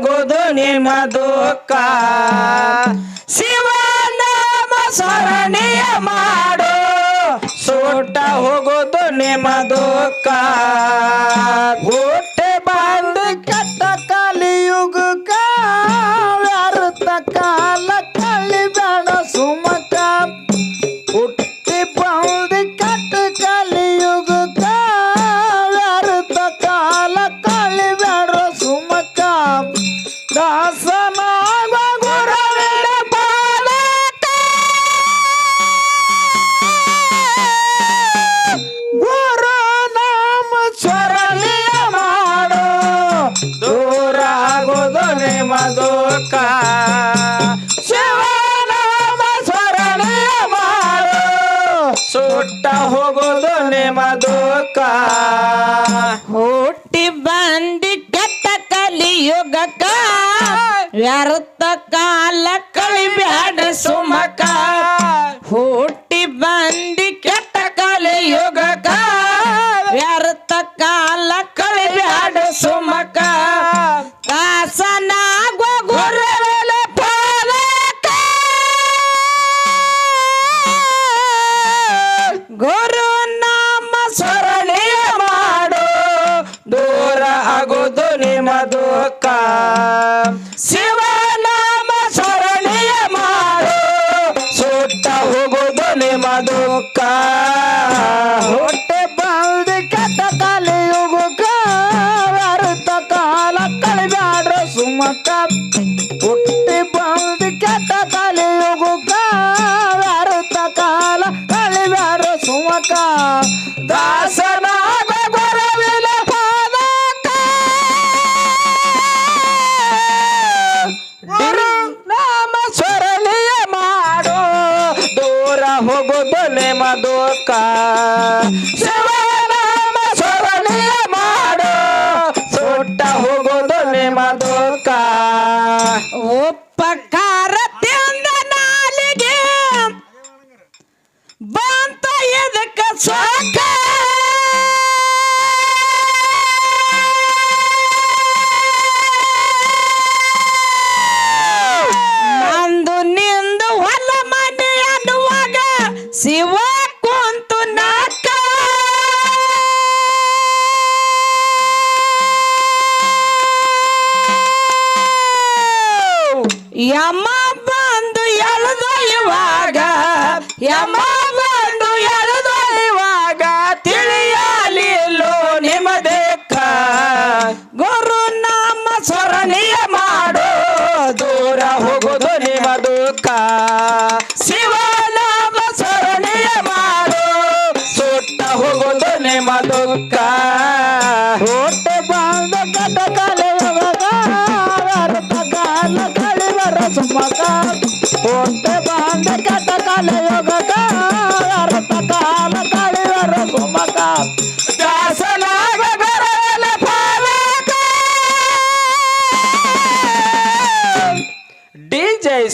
ಆಗೋದು ನಿಮ್ಮ ದುಃಖ. ಶಿವನಾಮ ಸರಣಿಯ ಮಾಡು. ಸುಟ್ಟ ಹೋಗೋದು ನಿಮ್ಮ ದುಃಖ. arrasa! ವ್ಯರ್ಥ ಕಾಲ ಕಳಿಬ್ಯಾಡ ಸುಮಕ. ಹುಟ್ಟಿ ಬಂದಿ ಕೆಟ್ಟ ಯೋಗ ಹೋಗೋ ಹೋಗೋದನೆ ಮಧುಕ ಶಿವನಾಮ ಸ್ಮರಣೆ ಮಾಡೋ. ಸೊಟ್ಟ ಹೋಗೋ ಹೋಗೋದನೆ ಮಧುಕ ಒಪ್ಪಕಾರ ನಾಲಿಗೆ. ಬಂತ ಎದಕ್ಕೆ ಸಾಕ? See you.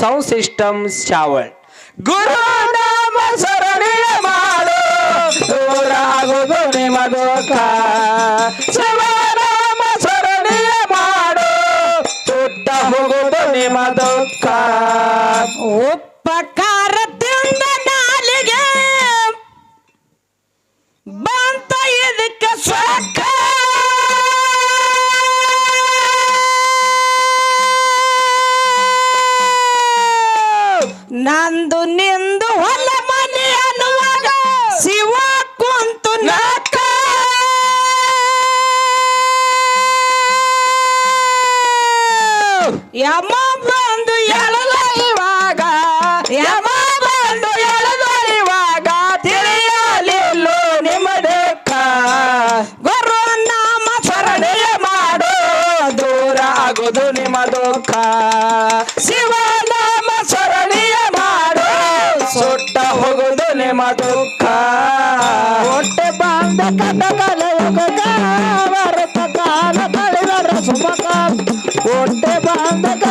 Sound system Shravan ಗುರು ನಾಮ ಸರಣಿಯ ಮಾಡು ದೂರಾಗುವುದು ನಿಮಗೋಕ ಶಿವನಾಮ ಸರಣಿಯ ಮಾಡು, ತುಟ್ಟ ಹೋಗುವುದು ನಿಮದೊಕ್ಕ ಯಮ ಬಂದು ಎಳೆದ ಯಮ ಬಂದು ಎಳೆದ ಇವಾಗ ತಿಳಿಯಲಿಲ್ಲ ನಿಮ್ಮದಕ್ಕ ಗುರು ನಾಮ ಸ್ಮರಣೆಯ ಮಾಡೋ, ದೂರ ಆಗೋದು ನಿಮ್ಮ ದುಃಖ. ಶಿವ ನಾಮ ಸ್ಮರಣೆಯ ಮಾಡು, ಸುಟ್ಟ ಹೋಗೋದು ನಿಮ್ಮ ದುಃಖ. ಹೊಟ್ಟೆ ಬಂದ ಕಟಕ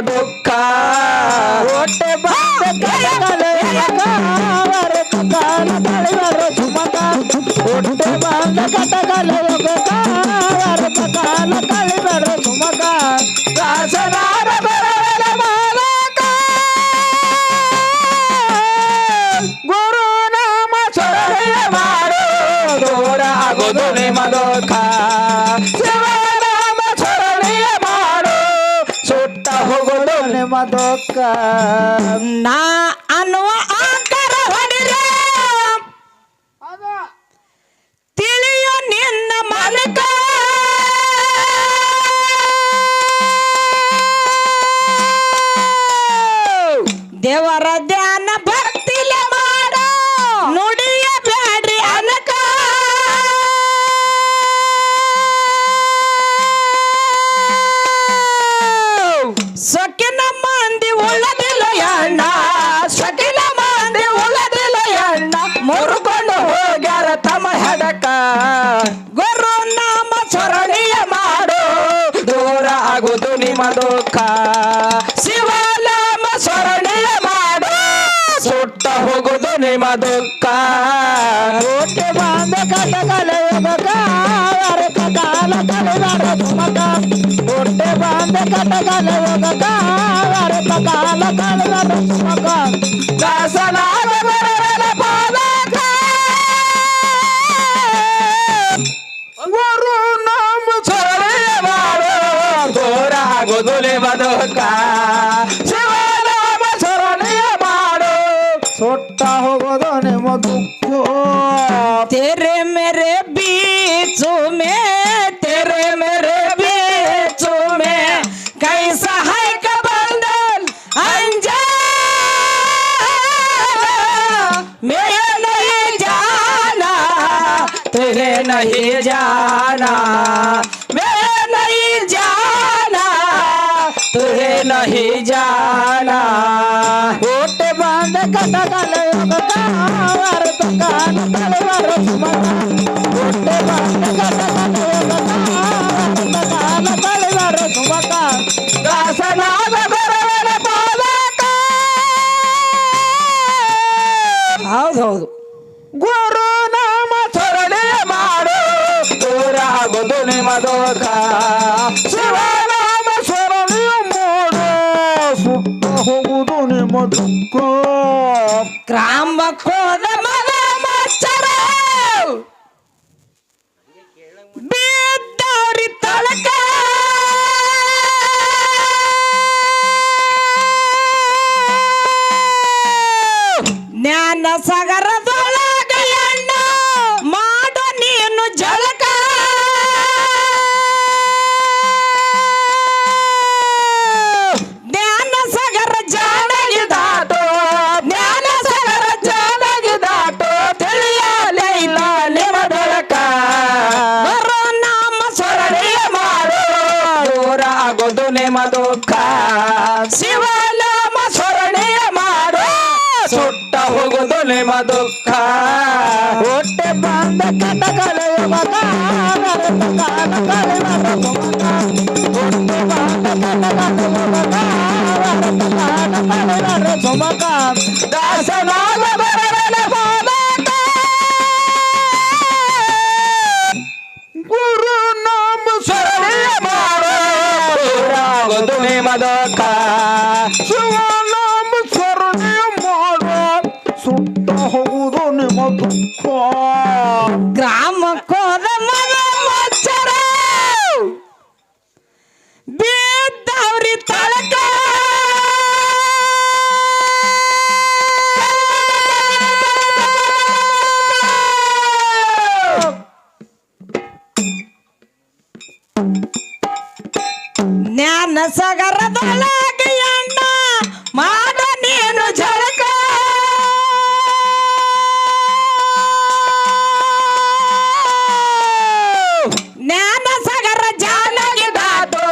ಹೋಗುದು ನಿಮ್ಮ ನಿಮ್ಮ ನಾ ಅನ್ನುವ ಆಕಾರ ಹೊಡಿರ. ತಿಳಿಯ ನಿನ್ನ ಮನಕ ದೇವರ ಧ್ಯಾನ ದೂರ ಆಗುದು ನಿಮ್ಮ ದುಃಖ. ಶಿವ ನಾಮ ಸ್ಮರಣೀಯ ಮಾಡು. ಸುಟ್ಟ ಹೋಗುದು ನಿಮ್ಮ ದುಃಖ. ಓಕೆ ಬಂದ ಕಟಗಲ ಕಾಲ ಕಳೆದಾರ ತುಮಕ ಹೊಟ್ಟೆ ಬಂದ ಕಟಗಲ ಕಾಲ ಕಳೆದಾರ ತುಮಕ ದಾಸನಾದ ಬದುಕ. ಶಿವನಾಮ ಸ್ಮರಣೆ ಮಾಡು. ಸುಟ್ಟ ಹೋಗೋದು ನಿಮ್ಮ ದುಃಖ. जाला ओट बांध कटगल वर दुकान तलवर सुमना ಹೋಗುದು ನಿಮ್ಮ ದುಃಖ. ಗ್ರಾಮ ಮನ ಮಚ್ಚರ. ಬಿದ್ದವ್ರಿ ತಳಕ ಜ್ಞಾನ ಸಾಗರದೊಳಗ ಗುರು ನಾಮ ಸರಳ ಮಾಡ ಗುರು ನಾಮ ದುನಿಮದ ಜ್ಞಾನ ಸಗರದೊಳಗೆ ಅಣ್ಣ ಮಾಡ ನೀನು ಝಳಕ. ಸಗರ ಜಾನಗಿದಾತು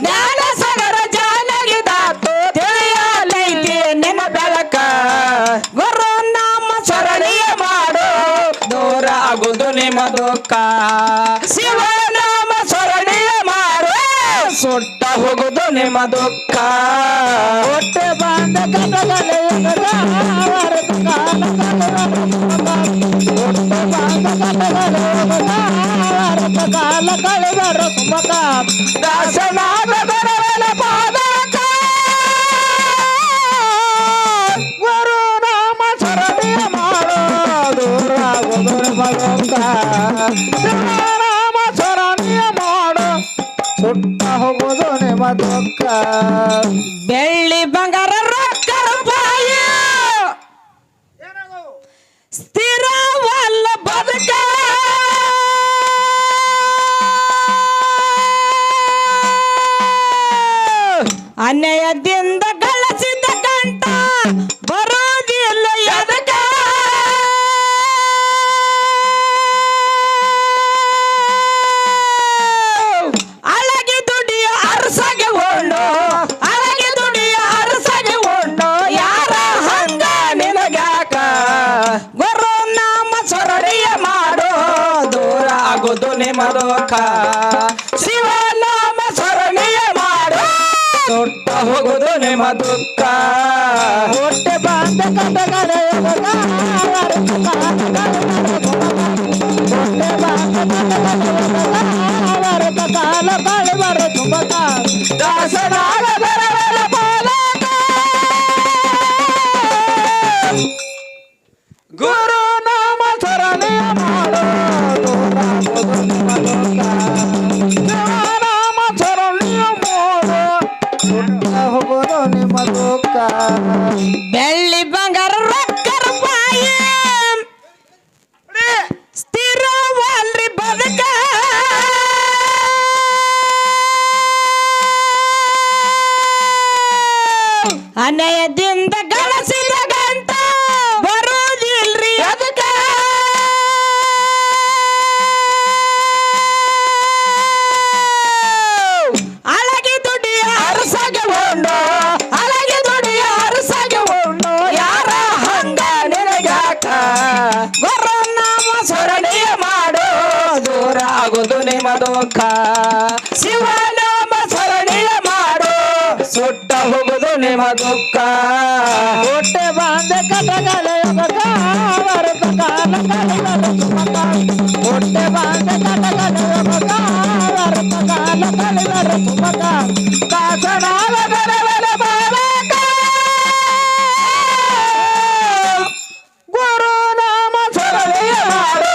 ಜ್ಞಾನ ಸಗರ ಜಾನಗಿದಾತು ತಿಳಿಯಲೈತಿ ನಿನ್ನ ಬೆಳಕ. ಗುರು ನಾಮ ಶರಣಿಯ ಮಾಡು, ದೂರ ಆಗುದು ನಿಮ್ಮ ದುಃಖ. ಶಿವನಾಮ ಸರಣಿಯ ಮಾಡು, ಸುಟ್ಟ ಹೋಗುದು ನಿಮ್ಮ ದುಃಖ. ಹೊಟ್ಟೆ ಬಾಂಧ ಕಟಗಲೆ ಹೊಟ್ಟೆ ಬಾಂಧ ಕಟಗಲೆ ಕಾಲ ಕಳೆದರ ಸುಮಕ. ದಾಸನಾದ ಗುರುವಿನ ಪಾದಕ. ಗುರು ರಾಮ ಸರಣಿ ಮಾಡೋ ದೂರಾಗುವುದು ಭಗವಂತ. ರಾಮ ಶರಣಿಯ ಮಾಡೋ ಸುಟ್ಟ ಹೋಗೋದು ನಿಮ್ಮ ದೊಕ್ಕ ಬೆಳ್ಳಿ ಬಂಗಾರ ರೊಕ್ಕ ರೂಪಾಯಿ ಸ್ಥಿರವಲ್ಲ ಬದುಕ. ಅನ್ಯಾಯದಿಂದ ಹೋಗುದು ನಿಮ್ಮ ದುಃಖ ಅನ್ಯಾಯದಿಂದ ಗಳಿಸಿದ ಗಂಟ ಬರೋದಿಲ್ರಿ ಅದಕ್ಕ. ಅಳಗಿ ದುಡಿಯ ಅರಸಾಗೆ ಉಂಡು. ಅಳಗಿ ದುಡಿಯ ಅರಸಾಗೆ ಉಂಡು. ಯಾರ ಹಂಗ ನಿನಗ್ಯಾಕ? ಗುರು ನಾಮ ಮಾಡೋ. ಮಾಡು ದೂರ ಆಗೋದು ನಿಮ್ಮ ದುಃಖ. ಶಿವನಾಮ ಸರಣಿಯ ಮಾಡು. ಸುಟ್ಟ ಹೋಗುದು ನಿಮ್ಮ ದುಃಖ ಹೊಟ್ಟೆ ಬಾಂಧ ಕಟಗಲೆ ಭಾರತ ಕಾಲ ಕಳೆದರ ಸುಮಕ ಹೊಟ್ಟೆ ಬಾಂಧ ಕಟಗಲೆ ಭಾರತ ಕಾಲ ಕಳೆದರ ಸುಮಕ ದಾಸನಾದ ಗುರುವಿನ ಪಾದಕ. ಗುರು ನಾಮ ಶರಣಿಯ ಮಾಡು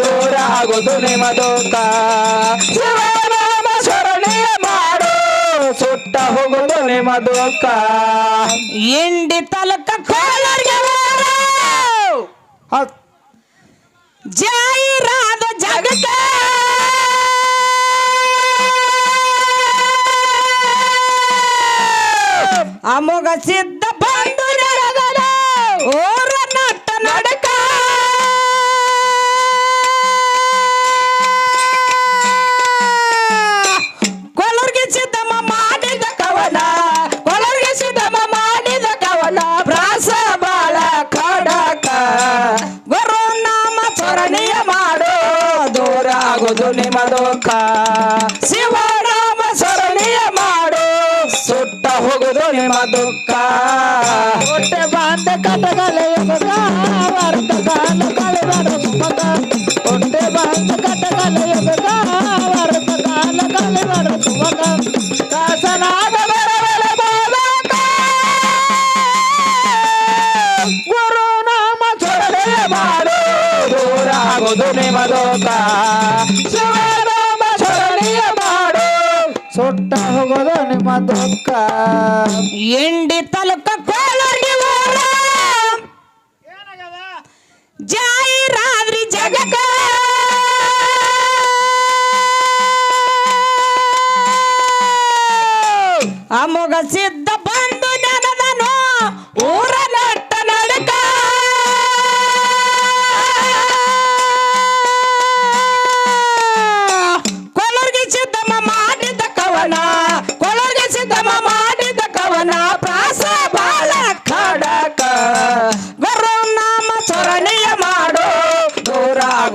ದೂರ ಆಗುದು ನಿಮ್ಮ ದುಃಖ ಶಿವನಾಮ ಶರಣಿಯ ಮಾಡು ಸುಟ್ಟ ಹೋಗುದು ನಿಮ್ಮ ದುಃಖ ಇಂಡಿ ತಲಕ ಕೋಲರ್ಗೆ ಹತ್. ಜಾಯಿರಾದ ಜಗಕ್ಕ. ಅಮೋಘ ಸಿದ್ಧ ಬಂದು ನೆರೆದನು కుక్క ఒట్టె బాండ కట్టగలయొక్క వర్తకాలు కలివడ సుమక. ఒట్టె ನಿಮ್ಮ ದುಃಖ ಎಂಡಿ ತಲುಕ ಕೋಲರ್ಗೆ ಊರ ಜಾಯಿರಾದ್ರಿ ಜಗಕ್ಕ ಅಮೋಘ ಸಿದ್ಧ ಬಂದು ನೆನದನು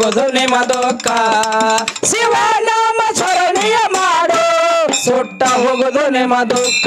ಆಗುದು ನಿಮ್ಮ ದುಃಖ ಶಿವನಾಮ ಸ್ಮರಣೆಯ ಮಾಡು. ಸುಟ್ಟ ಹೋಗುದು ನಿಮ್ಮ ದುಃಖ